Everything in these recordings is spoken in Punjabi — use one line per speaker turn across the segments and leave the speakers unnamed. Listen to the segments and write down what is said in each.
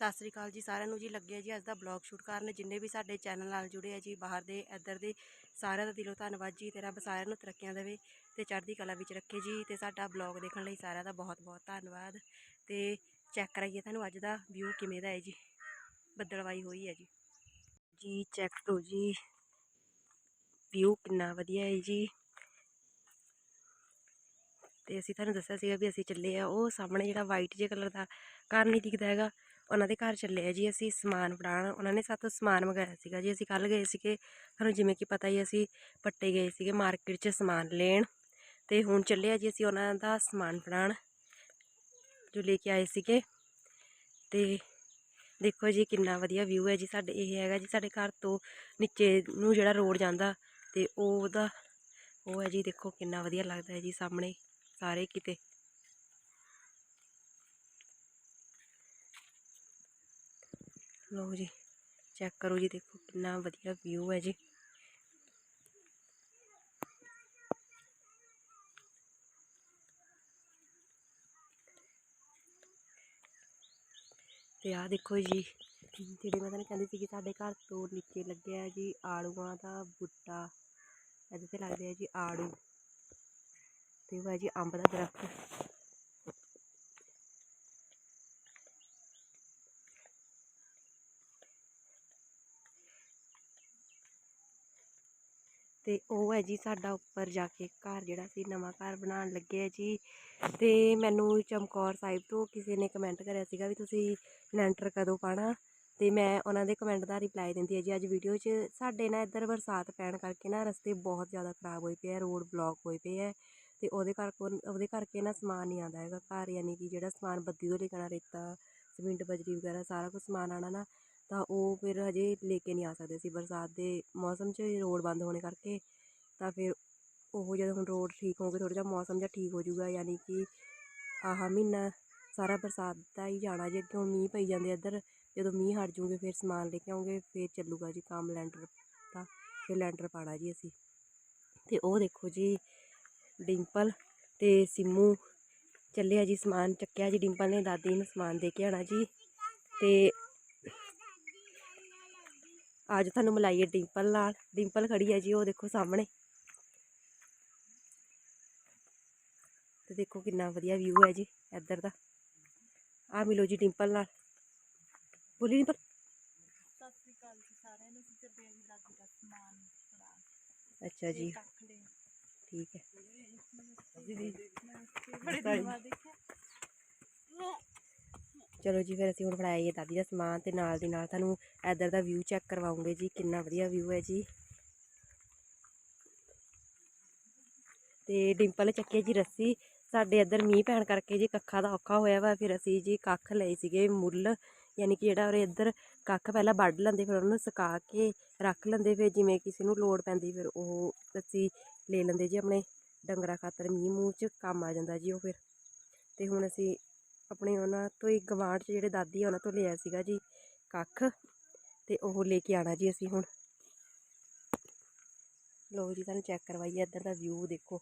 ਸਤਿ ਸ੍ਰੀ ਅਕਾਲ ਜੀ ਸਾਰਿਆਂ ਨੂੰ ਜੀ। ਲੱਗਿਆ ਜੀ ਅੱਜ ਦਾ ਬਲੌਗ ਸ਼ੂਟ ਕਰਨ। ਜਿੰਨੇ ਵੀ ਸਾਡੇ ਚੈਨਲ ਨਾਲ ਜੁੜੇ ਆ ਜੀ, ਬਾਹਰ ਦੇ, ਇੱਧਰ ਦੇ, ਸਾਰਿਆਂ ਦਾ ਦਿਲੋਂ ਧੰਨਵਾਦ ਜੀ। ਤੇ ਰੱਬ ਸਾਰਿਆਂ ਨੂੰ ਤਰੱਕੀਆਂ ਦੇਵੇ ਤੇ ਚੜ੍ਹਦੀ ਕਲਾ ਵਿੱਚ ਰੱਖੇ ਜੀ ਤੇ ਸਾਡਾ ਬਲੌਗ ਦੇਖਣ ਲਈ ਸਾਰਿਆਂ ਦਾ ਬਹੁਤ ਬਹੁਤ ਧੰਨਵਾਦ। ਤੇ ਚੈੱਕ ਕਰਾਈਏ ਤੁਹਾਨੂੰ ਅੱਜ ਦਾ ਵਿਊ ਕਿਵੇਂ ਦਾ ਹੈ ਜੀ। ਬੱਦਲਵਾਈ ਹੋਈ ਹੈ ਜੀ। ਜੀ ਚੈੱਕ ਕਰੋ ਜੀ। ਵਿਊ ਕਿੰਨਾ ਵਧੀਆ ਹੈ ਜੀ। ਤੇ ਅਸੀਂ ਤੁਹਾਨੂੰ ਦੱਸਿਆ ਸੀਗਾ ਵੀ ਅਸੀਂ ਚੱਲੇ ਆ, ਉਹ ਸਾਹਮਣੇ ਜਿਹੜਾ ਵਾਈਟ ਜਿਹੇ ਕਲਰ ਦਾ ਘਰ ਨਹੀਂ ਦਿਖਦਾ ਹੈਗਾ। ਉਹਨਾਂ ਦੇ ਘਰ ਚੱਲੇ ਆ ਜੀ, ਅਸੀਂ ਸਮਾਨ ਫੜਾਉਣ। ਉਹਨਾਂ ਨੇ ਸਾਤੋਂ ਸਮਾਨ ਮੰਗਾਇਆ ਸੀਗਾ ਜੀ, ਅਸੀਂ ਕੱਲ ਗਏ ਸੀਗੇ। ਸਾਨੂੰ ਜਿਵੇਂ ਕਿ ਪਤਾ ਹੀ ਅਸੀਂ ਪੱਟੇ ਗਏ ਸੀਗੇ ਮਾਰਕੀਟ 'ਚ ਸਮਾਨ ਲੈਣ ਤੇ ਹੁਣ ਚੱਲੇ ਆ ਜੀ ਅਸੀਂ ਉਹਨਾਂ ਦਾ ਸਮਾਨ ਫੜਾਉਣ, ਜੋ ਲੈ ਕੇ ਆਏ ਸੀਗੇ। ਤੇ ਦੇਖੋ ਜੀ ਕਿੰਨਾ ਵਧੀਆ ਵਿਊ ਹੈ ਜੀ ਸਾਡੇ, ਇਹ ਹੈਗਾ ਜੀ ਸਾਡੇ ਘਰ ਤੋਂ ਨੀਚੇ ਨੂੰ ਜਿਹੜਾ ਰੋਡ ਜਾਂਦਾ ਤੇ ਉਹ ਉਹਦਾ, ਉਹ ਹੈ ਜੀ ਦੇਖੋ ਕਿੰਨਾ ਵਧੀਆ ਲੱਗਦਾ ਹੈ ਜੀ ਸਾਹਮਣੇ ਸਾਰੇ ਕਿਤੇ। ਲਓ ਜੀ ਚੈੱਕ ਕਰੋ ਜੀ, ਦੇਖੋ ਕਿੰਨਾ ਵਧੀਆ ਵਿਊ ਹੈ ਜੀ। ਤੇ ਆਹ ਦੇਖੋ ਜੀ, ਜਿਹੜੀ ਮੈਂ ਤੁਹਾਨੂੰ ਕਹਿੰਦੀ ਸੀ ਕਿ ਸਾਡੇ ਘਰ ਤੋਂ ਨੀਚੇ ਲੱਗਿਆ ਜੀ, ਆੜੂਆਂ ਦਾ ਬੂਟਾ। ਇਹਦੇ ਤੇ ਲੱਗਦੇ ਆ ਜੀ ਆੜੂ। ਤੇ ਉਹ ਹੈ ਜੀ ਅੰਬ ਦਾ ਦਰਖਤ। ਤੇ ਉਹ ਹੈ ਜੀ ਸਾਡਾ ਉੱਪਰ ਜਾ ਕੇ ਘਰ ਜਿਹੜਾ ਸੀ ਨਵਾਂ ਘਰ ਬਣਾਉਣ ਲੱਗੇ ਆ ਜੀ। ਤੇ ਮੈਨੂੰ ਚਮਕੌਰ ਸਾਹਿਬ ਤੋਂ ਕਿਸੇ ਨੇ ਕਮੈਂਟ ਕਰਿਆ ਸੀਗਾ ਵੀ ਤੁਸੀਂ ਲੈਂਟਰ ਕਦੋਂ ਪਾਣਾ ਤੇ ਮੈਂ ਉਹਨਾਂ ਦੇ ਕਮੈਂਟ ਦਾ ਰਿਪਲਾਈ ਦਿੰਦੀ ਹੈ ਜੀ ਅੱਜ ਵੀਡੀਓ 'ਚ। ਸਾਡੇ ਨਾ ਇੱਧਰ ਬਰਸਾਤ ਪੈਣ ਕਰਕੇ ਨਾ ਰਸਤੇ ਬਹੁਤ ਜ਼ਿਆਦਾ ਖਰਾਬ ਹੋਏ ਪਏ ਆ ਰੋਡ ਬਲੌਕ ਹੋਏ ਪਏ ਆ। ਤੇ ਉਹਦੇ ਕਰਕੇ ਉਹਦੇ ਕਰਕੇ ਨਾ ਸਮਾਨ ਨਹੀਂ ਆਉਂਦਾ ਹੈਗਾ। ਘਰ ਯਾਨੀ ਕਿ ਜਿਹੜਾ ਸਮਾਨ ਬੱਦੀ ਤੋਂ ਲੈ ਕੇ ਰੇਤਾ ਸੀਮਿੰਟ ਬਜਰੀ ਵਗੈਰਾ ਸਾਰਾ ਕੁਝ ਸਮਾਨ ਆਉਣਾ ਨਾ। ਤਾਂ ਉਹ ਫਿਰ ਹਜੇ ਲੈ ਕੇ ਨਹੀਂ ਆ ਸਕਦੇ ਸੀ। ਬਰਸਾਤ ਦੇ ਮੌਸਮ 'ਚ ਰੋਡ ਬੰਦ ਹੋਣੇ ਕਰਕੇ ਤਾਂ ਫਿਰ ਉਹ ਜਦੋਂ ਹੁਣ ਰੋਡ ਠੀਕ ਹੋ ਗਏ ਥੋੜ੍ਹਾ ਜਿਹਾ ਮੌਸਮ ਜਿਹਾ ਠੀਕ ਹੋ ਜਾਊਗਾ, ਯਾਨੀ ਕਿ ਆਹ ਮਹੀਨਾ ਸਾਰਾ ਬਰਸਾਤ ਦਾ ਹੀ ਜਾਣਾ ਜੀ ਅੱਗੇ ਹੁਣ ਮੀਂਹ ਪਈ ਜਾਂਦੇ ਇੱਧਰ, ਜਦੋਂ ਮੀਂਹ ਹਟ ਜੂਗੇ ਫਿਰ ਸਮਾਨ ਲੈ ਕੇ ਆਉਂਗੇ, ਫਿਰ ਚੱਲੂਗਾ ਜੀ ਕੰਮ ਲੈਂਟਰ ਦਾ ਫਿਰ ਲੈਂਟਰ ਪਾਣਾ ਜੀ ਅਸੀਂ। ਤੇ ਉਹ ਦੇਖੋ ਜੀ, ਡਿੰਪਲ ਤੇ ਸਿੰਮੂ ਚੱਲਿਆ ਜੀ ਸਮਾਨ ਚੱਕਿਆ ਜੀ, ਡਿੰਪਲ ਨੇ ਦਾਦੀ ਨੂੰ ਸਮਾਨ ਦੇ ਕੇ ਆਣਾ ਜੀ। ਤੇ ਅੱਜ ਤੁਹਾਨੂੰ ਮਿਲਾਈਏ ਡਿੰਪਲ ਨਾਲ ਡਿੰਪਲ ਖੜੀ ਹੈ ਜੀ ਉਹ ਦੇਖੋ ਸਾਹਮਣੇ ਤੇ ਦੇਖੋ ਕਿੰਨਾ ਵਧੀਆ ਵਿਊ ਹੈ ਜੀ ਇੱਧਰ ਦਾ ਆ ਮਿਲੋ ਜੀ ਡਿੰਪਲ ਨਾਲ ਬੋਲੀ ਡਿੰਪਲ
ਸਤਿ ਸ੍ਰੀ ਅਕਾਲ ਜੀ ਸਾਰਿਆਂ ਨੂੰ ਚੱਲੇ ਜੀ ਦਾਦੀ ਦਾ ਸਮਾਨ
ਅੱਛਾ ਜੀ ਠੀਕ ਹੈ
ਬੜੇ ਦਿਨ ਬਾਅਦ ਦੇਖਿਆ
ਚਲੋ ਜੀ, ਫਿਰ ਅਸੀਂ ਹੁਣ ਬਣਾਈਏ ਦਾਦੀ ਦਾ ਸਮਾਨ ਤੇ ਨਾਲ ਦੀ ਨਾਲ ਤੁਹਾਨੂੰ ਇੱਧਰ ਦਾ ਵਿਊ ਚੈੱਕ ਕਰਵਾਉਂਗੇ ਜੀ, ਕਿੰਨਾ ਵਧੀਆ ਵਿਊ ਹੈ ਜੀ। ਤੇ ਡਿੰਪਲ ਨੇ ਜੀ ਰੱਸੀ, ਸਾਡੇ ਇੱਧਰ ਮੀਂਹ ਪੈਣ ਕਰਕੇ ਜੀ ਕੱਖਾਂ ਦਾ ਔਖਾ ਹੋਇਆ ਵਾ, ਫਿਰ ਅਸੀਂ ਜੀ ਕੱਖ ਲਏ ਸੀਗੇ ਮੁੱਲ, ਯਾਨੀ ਕਿ ਜਿਹੜਾ ਉਰੇ ਇੱਧਰ ਕੱਖ ਪਹਿਲਾਂ ਵੱਢ ਲੈਂਦੇ, ਫਿਰ ਉਹਨੂੰ ਸੁਕਾ ਕੇ ਰੱਖ ਲੈਂਦੇ, ਫਿਰ ਜਿਵੇਂ ਕਿਸੇ ਨੂੰ ਲੋੜ ਪੈਂਦੀ, ਫਿਰ ਉਹ ਅਸੀਂ ਲੈ ਲੈਂਦੇ ਜੀ ਆਪਣੇ ਡੰਗਰਾਂ ਖਾਤਰ ਮੀਂਹ ਮੂੰਹ 'ਚ, ਕੰਮ ਆ ਜਾਂਦਾ ਜੀ ਉਹ ਫਿਰ। ਤੇ ਹੁਣ ਅਸੀਂ ਆਪਣੇ ਉਹਨਾਂ ਤੋਂ ਹੀ ਗਵਾਂਢ 'ਚ ਜਿਹੜੇ ਦਾਦੀ ਆ ਉਹਨਾਂ ਤੋਂ ਲਿਆ ਸੀਗਾ ਜੀ ਕੱਖ ਤੇ ਉਹ ਲੈ ਕੇ ਆਣਾ ਜੀ ਅਸੀਂ ਹੁਣ। ਲੋ ਜੀ ਤੁਹਾਨੂੰ ਚੈੱਕ ਕਰਵਾਈਏ ਇੱਧਰ ਦਾ ਵਿਊ ਦੇਖੋ,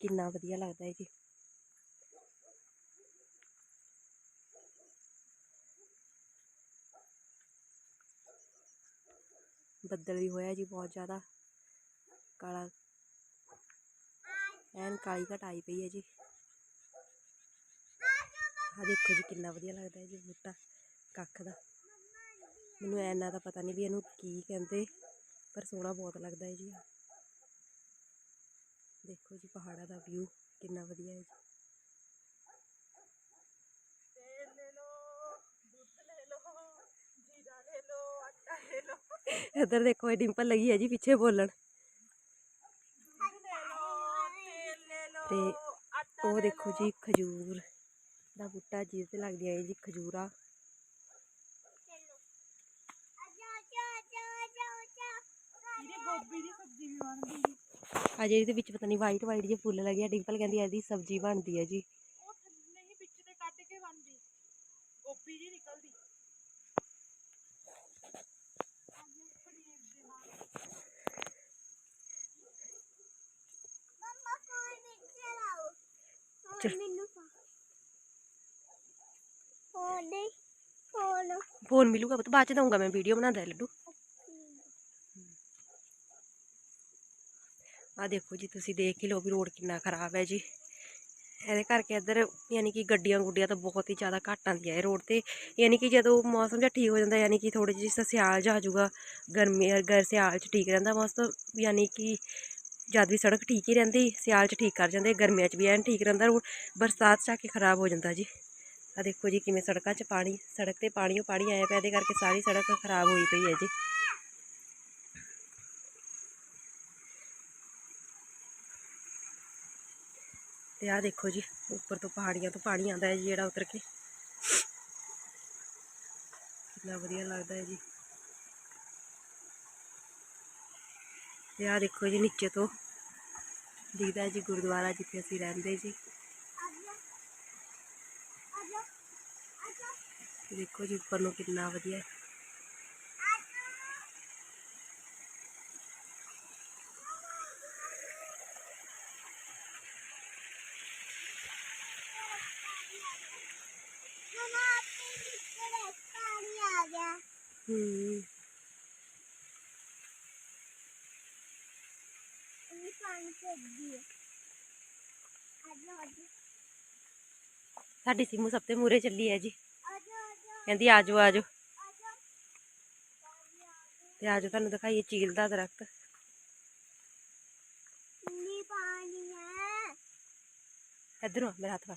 ਕਿੰਨਾ ਵਧੀਆ ਲੱਗਦਾ ਹੈ ਜੀ। ਬੱਦਲ ਵੀ ਹੋਇਆ ਜੀ ਬਹੁਤ ਜ਼ਿਆਦਾ। ਕਾਲਾ, ਐਨ ਕਾਲੀ ਘਟ ਆਈ ਪਈ ਹੈ ਜੀ। ਆ ਦੇਖੋ ਜੀ ਕਿੰਨਾ ਵਧੀਆ ਲੱਗਦਾ ਹੈ ਜੀ ਬੂਟਾ ਕੱਖ ਦਾ। ਮੈਨੂੰ ਐਨਾ ਤਾਂ ਪਤਾ ਨਹੀਂ ਵੀ ਇਹਨੂੰ ਕੀ ਕਹਿੰਦੇ ਪਰ ਸੋਹਣਾ ਬਹੁਤ ਲੱਗਦਾ ਹੈ ਜੀ ਆਹ। ਦੇਖੋ ਜੀ ਪਹਾੜਾਂ ਦਾ ਵਿਊ ਕਿੰਨਾ ਵਧੀਆ ਹੈ ਜੀ। ਇੱਧਰ ਦੇਖੋ ਇਹ ਡਿੰਪਲ ਲੱਗੀ ਹੈ ਜੀ ਪਿੱਛੇ ਬੋਲਣ। ਤੇ ਉਹ ਦੇਖੋ। ਜੀ ਖਜੂਰ। ਦਾ ਬੂਟਾ ਜਿਹਦੇ ਤੇ ਲੱਗਦੀਆਂ ਹੈ ਜੀ ਖਜੂਰਾਂ।
ਇਹਦੇ ਗੋਭੀ ਦੀ ਸਬਜ਼ੀ ਵੀ ਬਣਦੀ ਜੀ
ਅਜੇ ਇਹਦੇ ਵਿੱਚ ਪਤਾ ਨਹੀਂ ਵਾਈਟ ਵਾਈਟ ਜਿਹੇ ਫੁੱਲ ਲੱਗੇ ਆ ਡਿੰਪਲ ਕਹਿੰਦੀ ਇਹਦੀ ਸਬਜ਼ੀ ਬਣਦੀ ਹੈ ਜੀ।
ਉਹ ਥੱਲੇ ਹੀ ਵਿੱਚ ਤੇ ਕੱਢ ਕੇ ਬਣਦੀ। ਗੋਭੀ ਜੀ ਨਿਕਲਦੀ।
ਚਲ।
ਮੈਨੂੰ ਫੋਨ ਦੇ ਫੋਨ
ਫੋਨ ਮਿਲੂਗਾ ਪੁੱਤ, ਬਾਅਦ ਚ ਦਊਂਗਾ ਮੈਂ ਵੀਡੀਓ ਬਣਾਦਾ ਹੈ ਲੱਡੂ। ਆ ਦੇਖੋ ਜੀ, ਤੁਸੀਂ ਦੇਖ ਹੀ ਲਓ ਵੀ ਰੋਡ ਕਿੰਨਾ ਖਰਾਬ ਹੈ ਜੀ। ਇਹਦੇ ਕਰਕੇ ਇੱਧਰ ਯਾਨੀ ਕਿ ਗੱਡੀਆਂ ਗੁੱਡੀਆਂ ਤਾਂ ਬਹੁਤ ਹੀ ਜ਼ਿਆਦਾ ਘੱਟ ਆਉਂਦੀਆਂ ਇਹ ਰੋਡ ਤੇ। ਯਾਨੀ ਕਿ ਜਦੋਂ ਮੌਸਮ ਜਿਹਾ ਠੀਕ ਹੋ ਜਾਂਦਾ, ਯਾਨੀ ਕਿ ਥੋੜੀ ਜਿਹੀ ਸਿਆਲ ਜਾ ਆ ਜਾਊਗਾ, ਗਰਮੀ ਗਰ ਸਿਆਲ 'ਚ ਠੀਕ ਰਹਿੰਦਾ ਮੌਸਮ ਯਾਨੀ ਕਿ ਜਦ ਵੀ ਸੜਕ ਠੀਕ ਹੀ ਰਹਿੰਦੀ, ਸਿਆਲ 'ਚ ਠੀਕ ਕਰ ਜਾਂਦੇ, ਗਰਮੀਆਂ 'ਚ ਵੀ ਐਨ ਠੀਕ ਰਹਿੰਦਾ ਰੋਡ ਬਰਸਾਤ 'ਚ ਆ ਕੇ ਖਰਾਬ ਹੋ ਜਾਂਦਾ ਜੀ। ਆ ਦੇਖੋ ਜੀ ਕਿਵੇਂ ਸੜਕਾਂ 'ਚ ਪਾਣੀ, ਸੜਕ ਤੇ ਪਾਣੀ ਓ ਪਾਣੀ ਆਇਆ ਪਿਆ, ਇਹਦੇ ਕਰਕੇ ਸਾਰੀ ਸੜਕ ਖਰਾਬ ਹੋਈ ਪਈ ਹੈ ਜੀ। ਤੇ ਆਹ ਦੇਖੋ ਜੀ, ਉੱਪਰ ਤੋਂ ਪਹਾੜੀਆਂ ਤੋਂ ਪਾਣੀ ਆਉਂਦਾ ਹੈ ਜੀ ਜਿਹੜਾ ਉਤਰ ਕੇ। ਕਿੰਨਾ ਵਧੀਆ ਲੱਗਦਾ ਹੈ ਜੀ। ਤੇ ਆਹ ਦੇਖੋ ਜੀ, ਨੀਚੇ ਤੋਂ ਦਿਖਦਾ ਜੀ ਗੁਰਦੁਆਰਾ ਜਿੱਥੇ ਅਸੀਂ ਰਹਿੰਦੇ ਜੀ ਤੇ ਦੇਖੋ ਜੀ ਉੱਪਰ ਨੂੰ ਕਿੰਨਾ ਵਧੀਆ ਹੈ
ਮਮਾ ਆਪਣੇ ਵਿੱਚ ਪਾਣੀ ਆ ਗਿਆ
ਹੂੰ
ਇਹ ਪਾਣੀ ਚੱਲਦੀ ਹੈ ਆਜੋ ਆਜੋ
ਸਾਡੀ ਸਿਮੂ ਸਭ ਤੋਂ ਮੂਰੇ ਚੱਲੀ ਹੈ ਜੀ
ਆਜੋ ਆਜੋ
ਕਹਿੰਦੀ ਆਜੋ ਆਜੋ।
ਆਜੋ ਪਾਣੀ ਆ ਗਿਆ
ਤੇ ਆਜੋ ਤੁਹਾਨੂੰ ਦਿਖਾਈਏ ਚੀਲ ਦਾ ਦਰਖਤ।
ਨੀ ਪਾਣੀ ਹੈ।
ਇੱਧਰੋਂ ਆ, ਮੇਰਾ ਹੱਥ ਫੜ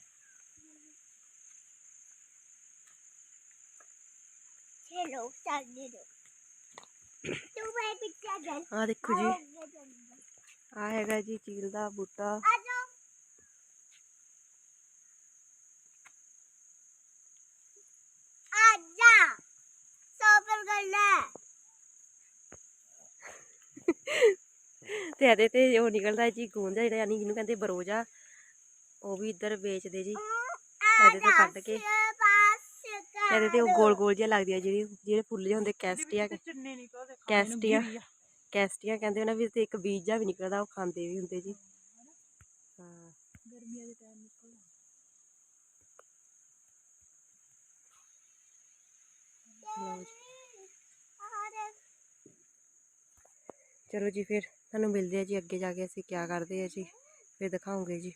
ਚਲੋ ਚੱਲਦੇ ਰੋ ਤੂੰ ਮੈਂ ਪਿੱਛੇ ਚੱਲ
ਆ ਦੇਖੋ ਜੀ।
ਆਜੋ
ਆ। ਹੈਗਾ ਜੀ ਚੀਲ ਦਾ ਬੂਟਾ
ਆਜੋ ਆਜਾ ਸੋਪਰ ਗੱਲੇ
ਤੇ ਇਹਦੇ ਤੇ ਉਹ ਨਿਕਲਦਾ ਜੀ ਗੂੰਦ ਜਿਹੜਾ ਯਾਨੀ ਜਿਹਨੂੰ ਕਹਿੰਦੇ ਬਰੋਜਾ। ਉਹ ਵੀ ਇੱਧਰ ਵੇਚਦੇ ਜੀ। ਇਹਦੇ ਤੋਂ ਕੱਢ ਕੇ। ਇਹਦੇ ਤੇ ਉਹ ਗੋਲ ਗੋਲ ਜਿਹਾ ਲੱਗਦੀਆਂ ਜਿਹੜੀ ਜਿਹੜੇ ਫੁੱਲ ਜਿਹੇ ਹੁੰਦੇ ਕੈਸਟੀਆ ਕੈਸਟੀਆ। ਕੈਸਟੀਆ ਕਹਿੰਦੇ ਉਹਨਾਂ ਵਿੱਚ ਤੇ ਇੱਕ ਬੀਜ ਜਿਹਾ ਵੀ ਨਿਕਲਦਾ ਉਹ ਖਾਂਦੇ ਵੀ ਹੁੰਦੇ ਜੀ। ਹਾਂ।
ਗਰਮੀਆਂ ਦੇ ਟਾਈਮ ਨਿਕਲਦਾ
ਲਓ ਜੀ। ਚਲੋ ਜੀ ਫਿਰ। ਤੁਹਾਨੂੰ ਮਿਲਦੇ ਆ ਜੀ, ਅੱਗੇ ਜਾ ਕੇ ਅਸੀਂ ਕੀ ਕਰਦੇ ਆ ਜੀ, ਫਿਰ ਦਿਖਾਉਂਗੇ ਜੀ।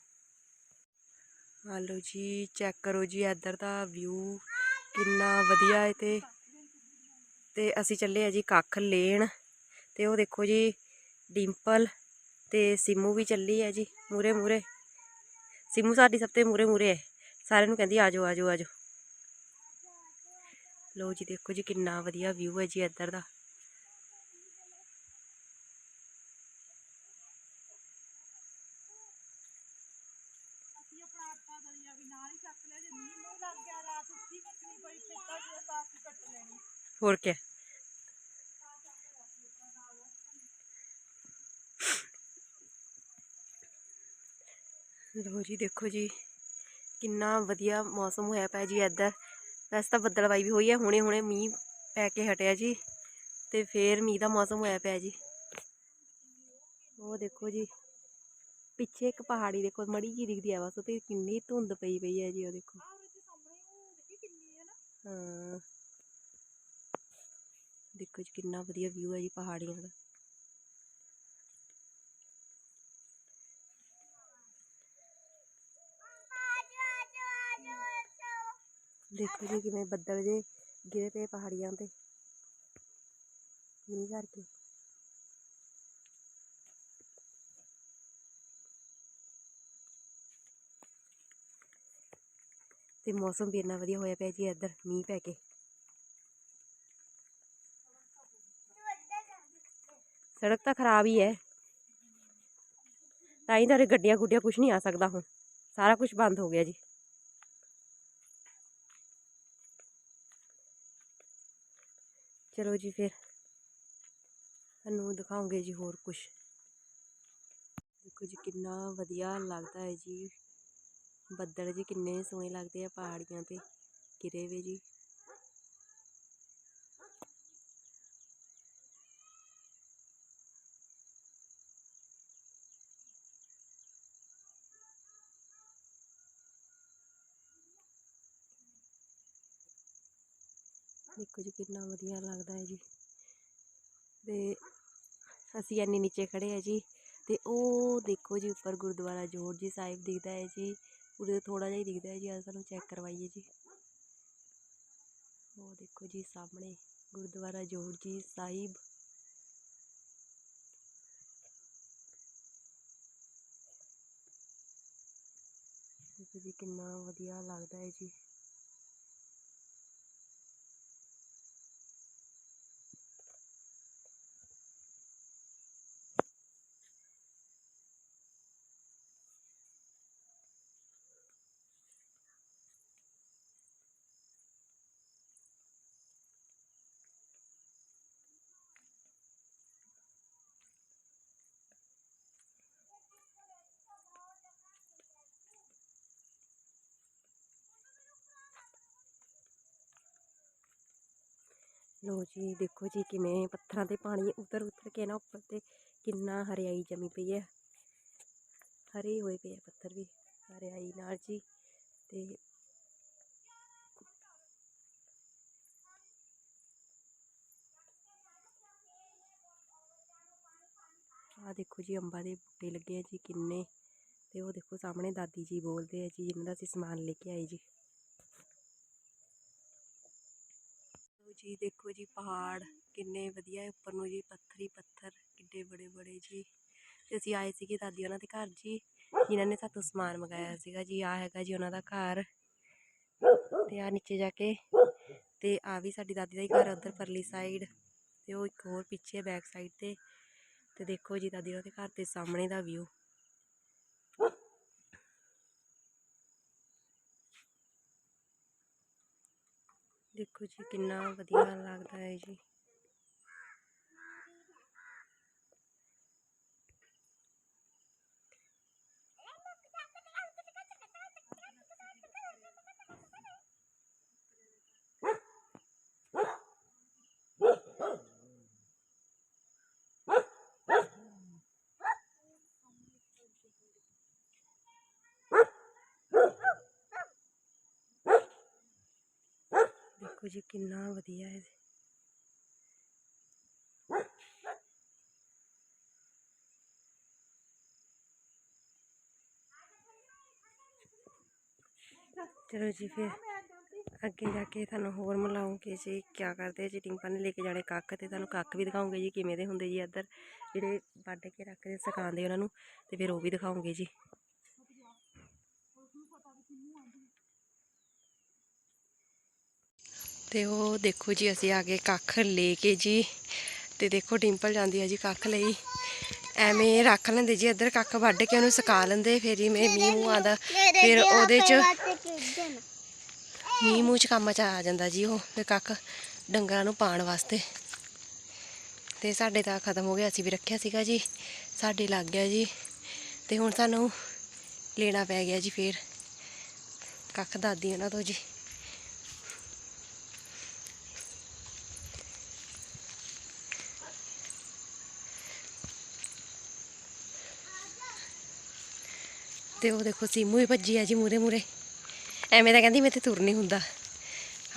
ਆ ਲਓ ਜੀ ਚੈੱਕ ਕਰੋ ਜੀ, ਇੱਧਰ ਦਾ ਵਿਊ ਕਿੰਨਾ ਵਧੀਆ ਹੈ ਤੇ। ਤੇ ਅਸੀਂ ਚੱਲੇ ਆ ਜੀ ਕੱਖ ਲੈਣ, ਤੇ ਉਹ ਦੇਖੋ ਜੀ, ਡਿੰਪਲ ਤੇ ਸਿਮੂ ਵੀ ਚੱਲੀ ਹੈ ਜੀ ਮੂਰੇ ਮੂਰੇ ਸਿਮੂ ਸਾਡੀ ਸਭ ਤੋਂ ਮੂਰੇ ਮੂਰੇ ਹੈ, ਸਾਰਿਆਂ ਨੂੰ ਕਹਿੰਦੀ ਆਜੋ ਆਜੋ ਆਜੋ ਲਓ ਜੀ, ਦੇਖੋ ਜੀ, ਕਿੰਨਾ ਵਧੀਆ ਵਿਊ ਹੈ ਜੀ ਇੱਧਰ ਦਾ
ਅਸੀਂ ਆਪਣਾ ਆਟਾ ਦਲੀਆ ਵੀ ਨਾਲ ਹੀ ਚੱਕ ਲਿਆ ਜੇ ਮੀਂਹ ਮੂੰਹ ਲੱਗ ਗਿਆ ਰਾਤ ਉੱਥੀ ਕੱਟਣੀ ਪਈ ਖੇਤਾਂ 'ਚ ਸਾਫ਼ ਹੀ ਕੱਟ ਲੈਣੀ
ਹੋਰ ਕੀ ਲੋ ਜੀ ਦੇਖੋ ਜੀ ਕਿੰਨਾ ਵਧੀਆ ਮੌਸਮ ਹੋਇਆ ਪਿਆ ਜੀ ਇੱਧਰ। ਵੈਸੇ ਤਾਂ ਬੱਦਲਵਾਈ ਵੀ ਹੋਈ ਹੈ ਹੁਣੇ ਹੁਣੇ ਮੀਂਹ ਪੈ ਕੇ ਹਟਿਆ ਜੀ ਤੇ ਫੇਰ ਮੀਂਹ ਦਾ ਮੌਸਮ ਹੋਇਆ ਪਿਆ ਜੀ। ਉਹ ਦੇਖੋ ਜੀ ਪਿੱਛੇ ਇੱਕ ਪਹਾੜੀ ਦੇਖੋ ਮੜੀ ਜੀ ਦਿਖਦੀ ਹੈ ਬਸ ਤੇ ਕਿੰਨੀ ਧੁੰਦ ਪਈ ਪਈ ਹੈ ਜੀ ਉਹ ਦੇਖੋ।
ਹਾਂ।
ਦੇਖੋ ਜੀ, ਕਿੰਨਾ ਵਧੀਆ ਵਿਊ ਹੈ ਜੀ ਪਹਾੜੀਆਂ ਦਾ। ਦੇਖੋ ਜੀ ਕਿਵੇਂ ਬੱਦਲ ਜੇ ਗਿਰੇ ਪਏ ਪਹਾੜੀਆਂ ਤੇ। ਮੀਂਹ ਕਰਕੇ। ਤੇ ਮੌਸਮ ਵੀ ਇੰਨਾ ਵਧੀਆ ਹੋਇਆ ਪਿਆ ਜੀ ਇੱਧਰ, ਮੀਂਹ ਪੈ ਕੇ। ਸੜਕ ਤਾਂ ਖਰਾਬ ਹੀ ਹੈ। ਤਾਂ ਹੀ ਤਾਂ ਗੱਡੀਆਂ ਗੁੱਡੀਆਂ ਕੁਝ ਨਹੀਂ ਆ ਸਕਦਾ ਹੁਣ। ਸਾਰਾ ਕੁਝ ਬੰਦ ਹੋ ਗਿਆ ਜੀ। ਚਲੋ ਜੀ ਫਿਰ। ਤੁਹਾਨੂੰ ਦਿਖਾਉਂਗੇ ਜੀ ਹੋਰ ਕੁਝ ਦੇਖੋ ਜੀ ਕਿੰਨਾ ਵਧੀਆ ਲੱਗਦਾ ਹੈ ਜੀ। ਬੱਦਲ ਜੀ ਕਿੰਨੇ ਸੋਹਣੇ ਲੱਗਦੇ ਆ ਪਹਾੜੀਆਂ ਤੇ। ਗਿਰੇ ਵੇ ਜੀ। ਦੇਖੋ ਜੀ ਕਿੰਨਾ ਵਧੀਆ ਲੱਗਦਾ ਹੈ ਜੀ। ਤੇ ਅਸੀਂ ਇੰਨੀ ਨੀਚੇ ਖੜੇ ਆ ਜੀ ਤੇ ਉਹ ਦੇਖੋ ਜੀ ਉੱਪਰ ਗੁਰਦੁਆਰਾ ਜੋੜ ਜੀ ਸਾਹਿਬ ਦਿਖਦਾ ਹੈ ਜੀ। ਉਰੇ ਥੋੜਾ ਜਿਹਾ ਹੀ ਦਿਖਦਾ ਹੈ ਜੀ ਅੱਜ ਸਾਨੂੰ ਚੈੱਕ ਕਰਵਾਈਏ ਜੀ। ਉਹ ਦੇਖੋ ਜੀ ਸਾਹਮਣੇ ਗੁਰਦੁਆਰਾ ਜੋੜ ਜੀ ਸਾਹਿਬ। ਦੇਖੋ ਜੀ ਕਿੰਨਾ ਵਧੀਆ ਲੱਗਦਾ ਹੈ ਜੀ। ਲੋ ਜੀ, ਦੇਖੋ ਜੀ ਕਿਵੇਂ ਪੱਥਰਾਂ ਤੇ ਪਾਣੀ ਉਤਰ ਉਤਰ ਕੇ ਨਾ ਉੱਪਰ ਤੇ ਕਿੰਨਾ ਹਰਿਆਈ ਜਮੀ ਪਈ ਹੈ ਹਰੇ ਹੋਏ ਪਏ ਪੱਥਰ ਵੀ, ਹਰਿਆਈ ਨਾਲ ਜੀ ਤੇ ਆ ਦੇਖੋ ਜੀ ਅੰਬਾਂ ਦੇ ਬੂਟੇ ਲੱਗੇ ਆ ਜੀ ਕਿੰਨੇ ਤੇ ਉਹ ਦੇਖੋ ਸਾਹਮਣੇ ਦਾਦੀ ਜੀ ਬੋਲਦੇ ਆ ਜੀ, ਜਿਨ੍ਹਾਂ ਦਾ ਅਸੀਂ ਸਮਾਨ ਲੈ ਕੇ ਆਏ ਜੀ। ਜੀ, ਦੇਖੋ ਜੀ, ਪਹਾੜ ਕਿੰਨੇ ਵਧੀਆ ਹੈ। ਉੱਪਰ ਨੂੰ ਜੀ ਪੱਥਰ ਹੀ ਪੱਥਰ ਕਿੱਡੇ ਬੜੇ ਬੜੇ ਜੀ। ਤੇ ਅਸੀਂ ਆਏ ਸੀਗੇ ਦਾਦੀ ਉਹਨਾਂ ਦੇ ਘਰ ਜੀ, ਜਿਨ੍ਹਾਂ ਨੇ ਸਾਤੋਂ ਸਮਾਨ ਮੰਗਾਇਆ ਸੀਗਾ ਜੀ। ਆ ਹੈਗਾ ਜੀ ਉਹਨਾਂ ਦਾ ਘਰ। ਤੇ ਆ ਨੀਚੇ ਜਾ ਕੇ ਤੇ ਆ ਵੀ ਸਾਡੀ ਦਾਦੀ ਦਾ ਹੀ ਘਰ ਹੈ ਉੱਧਰ ਪਰਲੀ ਸਾਈਡ ਤੇ ਉਹ ਇੱਕ ਹੋਰ ਪਿੱਛੇ ਬੈਕ ਸਾਈਡ ਤੇ। ਤੇ ਦੇਖੋ ਜੀ, ਦਾਦੀ ਉਹਨਾਂ ਦੇ ਘਰ ਦੇ ਸਾਹਮਣੇ ਦਾ ਵਿਊ ਦੇਖੋ ਜੀ ਕਿੰਨਾ ਵਧੀਆ ਲੱਗਦਾ ਹੈ ਜੀ। ਦੇਖੋ ਜੀ ਕਿੰਨਾ ਵਧੀਆ ਹੈ ਚਲੋ ਜੀ ਫਿਰ ਅੱਗੇ ਜਾ ਕੇ ਤੁਹਾਨੂੰ ਹੋਰ ਮਿਲਾਉਂਗੇ ਜੀ ਕੀ ਕਰਦੇ ਜੀ ਟਿੰਪਾਂ ਨੇ ਲੈ ਕੇ ਜਾਣੇ ਕੱਖ ਤੇ ਤੁਹਾਨੂੰ ਕੱਖ ਵੀ ਦਿਖਾਉਂਗੇ ਜੀ, ਕਿਵੇਂ ਦੇ ਹੁੰਦੇ ਜੀ ਇੱਧਰ। ਜਿਹੜੇ ਵੱਢ ਕੇ ਰੱਖਦੇ ਸਿਖਾਉਂਦੇ ਉਹਨਾਂ ਨੂੰ ਤੇ ਫਿਰ ਉਹ ਵੀ ਦਿਖਾਉਂਗੇ ਜੀ। ਤੇ ਉਹ ਦੇਖੋ ਜੀ ਅਸੀਂ ਆ ਗਏ ਕੱਖ ਲੈ ਕੇ ਜੀ। ਤੇ ਦੇਖੋ ਡਿੰਪਲ ਜਾਂਦੀ ਹੈ ਜੀ ਕੱਖ ਲਈ। ਐਵੇਂ ਰੱਖ ਲੈਂਦੇ ਜੀ ਇੱਧਰ ਕੱਖ ਵੱਢ ਕੇ ਉਹਨੂੰ ਸੁਕਾ ਲੈਂਦੇ। ਫਿਰ ਜਿਵੇਂ ਮੀਂਹ ਮੂੰਹ ਆਉਂਦਾ ਫਿਰ ਉਹਦੇ 'ਚ ਮੀਂਹ ਮੂੰਹ 'ਚ ਕੰਮ 'ਚ ਆ ਜਾਂਦਾ ਜੀ ਉਹ ਫਿਰ ਕੱਖ ਡੰਗਰਾਂ ਨੂੰ ਪਾਣ ਵਾਸਤੇ। ਤੇ ਸਾਡੇ ਤਾਂ ਖਤਮ ਹੋ ਗਿਆ ਅਸੀਂ ਵੀ ਰੱਖਿਆ ਸੀਗਾ ਜੀ। ਸਾਡੇ ਲੱਗ ਗਿਆ ਜੀ। ਤੇ ਹੁਣ ਸਾਨੂੰ ਲੈਣਾ ਪੈ ਗਿਆ ਜੀ ਫੇਰ। ਕੱਖ ਦਾਦੀ ਉਹਨਾਂ ਤੋਂ ਜੀ। ਤੇ ਉਹ ਦੇਖੋ ਸੀਮੂ ਵੀ ਭੱਜੀ ਆ ਜੀ ਮੂਰੇ ਮੂਰੇ ਐਵੇਂ ਤਾਂ ਕਹਿੰਦੀ ਮੇਰੇ ਤੇ ਤੁਰ ਨਹੀਂ ਹੁੰਦਾ।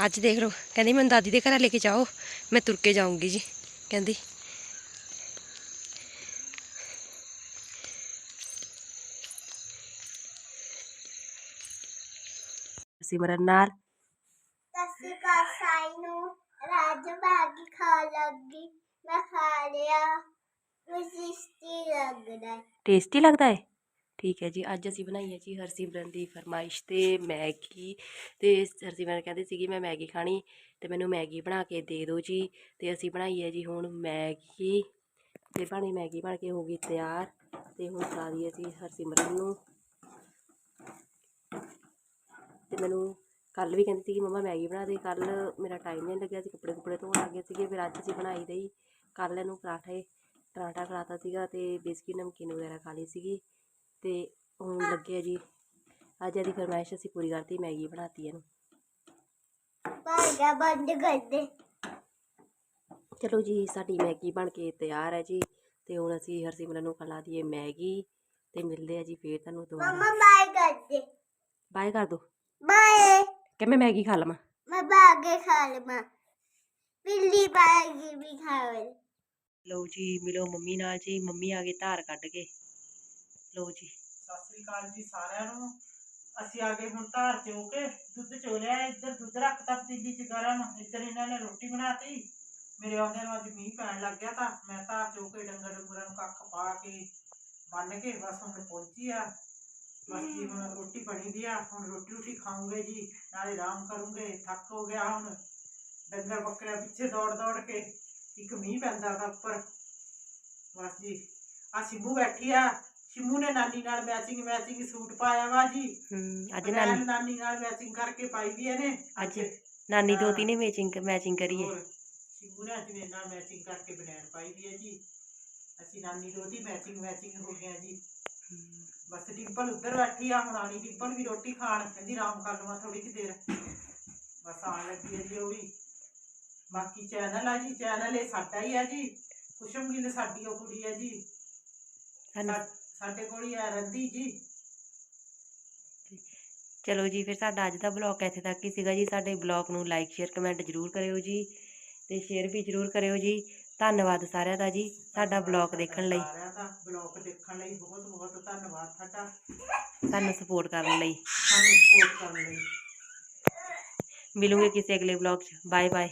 ਅੱਜ ਦੇਖ ਲਓ ਕਹਿੰਦੀ ਮੈਨੂੰ ਦਾਦੀ ਦੇ ਘਰ ਲੈ ਕੇ ਜਾਓ ਮੈਂ ਤੁਰ ਕੇ ਜਾਊਂਗੀ ਜੀ ਕਹਿੰਦੀ। ਸਿਮਰਨ ਨਾਲ।
ਸਸੀ ਕਾ ਸਾਈ ਨੂੰ ਰਾਜ ਬਾਗੀ ਖਾ ਲੱਗੀ ਮੈਂ ਖਾ ਲਿਆ ਵਿਸ਼ਿਸ਼ਟੀ ਲੱਗਦਾ ਹੈ।
ਟੇਸਟੀ ਲੱਗਦਾ ਹੈ? ਠੀਕ ਹੈ ਜੀ, ਅੱਜ ਅਸੀਂ ਬਣਾਈ ਹੈ ਜੀ ਹਰਸਿਮਰਨ ਦੀ ਫਰਮਾਇਸ਼ ਤੇ ਮੈਗੀ ਤੇ ਹਰਸਿਮਰਨ ਕਹਿੰਦੀ ਸੀਗੀ ਮੈਂ ਮੈਗੀ ਖਾਣੀ ਤੇ ਮੈਨੂੰ ਮੈਗੀ ਬਣਾ ਕੇ ਦੇ ਦਿਓ ਜੀ ਤੇ ਅਸੀਂ ਬਣਾਈ ਹੈ ਜੀ ਹੁਣ ਮੈਗੀ ਤੇ ਬਣੀ ਮੈਗੀ ਬਣ ਕੇ ਹੋ ਗਈ ਤਿਆਰ ਤੇ ਹੁਣ ਖਾ ਦਈਏ ਅਸੀਂ ਹਰਸਿਮਰਨ ਨੂੰ। ਤੇ ਮੈਨੂੰ ਕੱਲ ਵੀ ਕਹਿੰਦੀ ਸੀ ਕਿ ਮਮਾ ਮੈਗੀ ਬਣਾ ਦੇ, ਕੱਲ ਮੇਰਾ ਟਾਈਮ ਨਹੀਂ ਲੱਗਿਆ ਸੀ, ਕੱਪੜੇ ਕੁਪੜੇ ਧੋਣ ਲੱਗ ਗਏ ਸੀਗੇ, ਫਿਰ ਅੱਜ ਅਸੀਂ ਬਣਾਈ ਰਹੀ ਕੱਲ ਇਹਨੂੰ ਪਰਾਠੇ, ਪਰਾਠਾ ਖਾਤਾ ਸੀਗਾ ਤੇ ਬਿਸਕਿਟ, ਨਮਕੀਨ ਵਗੈਰਾ ਖਾ ਲਈ ਸੀਗੀ। ਤੇ ਹੁਣ ਲੱਗੇ ਜੀ। ਅੱਜ ਇਹਦੀ ਫਰਮਾਇਸ਼ ਅਸੀਂ ਪੂਰੀ ਕਰਤੀ ਮੈਗੀ ਬਣਾਤੀ ਇਹਨੂੰ।
ਭਾਗਾ ਬੰਦ ਕਰ ਦੇ।
ਚਲੋ ਜੀ ਸਾਡੀ ਮੈਗੀ ਬਣ ਕੇ ਤਿਆਰ ਹੈ ਜੀ। ਤੇ ਹੁਣ ਅਸੀਂ ਹਰਸਿਮਰਨ ਨੂੰ ਖਿਲਾ ਦਈਏ ਮੈਗੀ। ਤੇ ਮਿਲਦੇ ਆ ਜੀ ਫੇਰ ਤੁਹਾਨੂੰ ਦੁਬਾਰਾ।
ਮਮਾ ਬਾਈ ਕਰ ਦੇ।
ਬਾਏ ਕਰ ਦੋ।
ਬਾਏ।
ਕਿ ਮੈਂ ਮੈਗੀ ਖਾ ਲਵਾਂ?
ਮੈਂ ਬਾਗੇ ਖਾ ਲਵਾਂ। ਬਿੱਲੀ ਬਾਗੀ ਵੀ ਖਾਵੇ।
ਲਓ ਜੀ ਮਿਲੋ ਮੰਮੀ ਨਾਲ ਜੀ। ਮੰਮੀ ਆ ਗਏ ਧਾਰ ਕੱਢ ਕੇ। ਲਓ ਜੀ।
ਸਤਿ ਸ੍ਰੀ ਅਕਾਲ ਜੀ ਸਾਰਿਆਂ ਨੂੰ। ਅਸੀਂ ਆ ਗਏ ਹੁਣ ਧਾਰ ਚੋ ਕੇ, ਦੁੱਧ ਚੋ ਲਿਆ, ਇੱਧਰ ਦੁੱਧ ਰੱਖਤਾ ਪਤੀਲੀ ਚ ਗਰਮ। ਇੱਧਰ ਇਹਨਾਂ ਨੇ ਰੋਟੀ ਬਣਾਤੀ। ਮੇਰੇ ਆਉਂਦਿਆਂ ਨੂੰ ਅੱਜ ਮੀਂਹ ਪੈਣ ਲੱਗ ਗਿਆ ਤਾਂ ਮੈਂ ਧਾਰ ਚੋ ਕੇ ਡੰਗਰ ਡੰਗਰਾਂ ਨੂੰ ਕੱਖ ਪਾ ਕੇ ਬੰਨ ਕੇ ਬਸ ਹੁਣ ਪਹੁੰਚੀ ਆ। ਬਸ ਜੀ ਹੁਣ ਰੋਟੀ ਬਣੀ ਦੀ ਆ। ਹੁਣ ਰੋਟੀ ਰੋਟੀ ਖਾਉਂਗੇ ਜੀ, ਨਾਲੇ ਆਰਾਮ ਕਰੂੰਗੇ। ਥੱਕ ਹੋ ਗਿਆ ਹੁਣ। ਡੰਗਰ ਬੱਕਰਿਆਂ ਪਿੱਛੇ ਦੌੜ ਦੌੜ ਕੇ ਇੱਕ ਮੀਂਹ ਪੈਂਦਾ ਤਾਂ ਉੱਪਰ। ਬਸ ਜੀ ਆ ਸਿੰਮੂ ਬੈਠੀ ਆ। ਸਿੰਮੂ ਨੇ ਨਾਨੀ ਨਾਲ ਮੈਚਿੰਗ ਮੈਚਿੰਗ ਸੂਟ ਪਾਇਆ ਵਾ ਜੀ।
ਅੱਜ
ਬਨੈਣ
ਨਾਨੀ
ਨਾਨੀ ਨਾਲ ਮੈਚਿੰਗ ਕਰਕੇ ਪਾਈ ਵੀ ਇਹਨੇ।
ਅੱਜ ਨਾਨੀ ਦੋਤੀ ਨੇ ਮੈਚਿੰਗ ਮੈਚਿੰਗ ਕਰੀ ਹੈ।
ਹੋਰ, ਸਿੰਮੂ ਨੇ ਅੱਜ ਮੇਰੇ ਨਾਲ ਮੈਚਿੰਗ ਕਰਕੇ ਬਨੈਣ ਪਾਈ ਵੀ ਹੈ ਜੀ। ਅਸੀਂ ਨਾਨੀ ਦੋਤੀ ਮੈਚਿੰਗ ਮੈਚਿੰਗ ਹੋ ਗਿਆ ਜੀ। ਬਸ ਡਿੰਪਲ ਉੱਧਰ ਬੈਠੀ ਆ ਹੁਣ ਆਣੀ ਡਿੰਪਲ ਵੀ ਰੋਟੀ ਖਾਣ। ਕਹਿੰਦੀ ਆਰਾਮ ਕਰ ਲਵਾਂ ਥੋੜੀ ਜਿਹੀ ਦੇਰ। ਬਸ ਆਣ ਲੱਗੀ ਹੈ ਜੀ ਉਹ ਵੀ। ਬਾਕੀ ਚੈਨਲ ਆ ਜੀ ਚੈਨਲ ਇਹ ਸਾਡਾ ਹੀ ਆ ਜੀ। ਕੁਸ਼ਮ ਗਿੱਲ ਸਾਡੀ ਉਹ ਕੁੜੀ ਹੈ ਜੀ।
ਸਾਨੂੰ
ਸਾ- ਸਾਡੇ ਕੋਲ ਹੀ ਆ ਰਹਿੰਦੀ ਜੀ।
ਚਲੋ ਜੀ ਫਿਰ ਸਾਡਾ ਅੱਜ ਦਾ ਬਲੌਗ ਇੱਥੇ ਤੱਕ ਹੀ ਸੀਗਾ ਜੀ। ਸਾਡੇ ਬਲੌਗ ਨੂੰ ਲਾਈਕ ਸ਼ੇਅਰ ਕਮੈਂਟ ਜ਼ਰੂਰ ਕਰਿਓ ਜੀ ਤੇ ਸ਼ੇਅਰ ਵੀ ਜ਼ਰੂਰ ਕਰਿਓ ਜੀ। ਧੰਨਵਾਦ ਸਾਰਿਆਂ ਦਾ ਜੀ ਸਾਡਾ ਬਲੌਗ ਦੇਖਣ ਲਈ।
ਸਾਰਿਆਂ ਦਾ। ਬਲੌਗ ਦੇਖਣ ਲਈ ਬਹੁਤ ਬਹੁਤ ਧੰਨਵਾਦ ਤੁਹਾਡਾ।
ਸਾਨੂੰ ਸਪੋਰਟ ਕਰਨ ਲਈ।
ਸਾਨੂੰ ਸਪੋਰਟ ਕਰਨ ਲਈ।
ਮਿਲੂਗੇ ਕਿਸੇ ਅਗਲੇ ਬਲੌਗ 'ਚ। Bye bye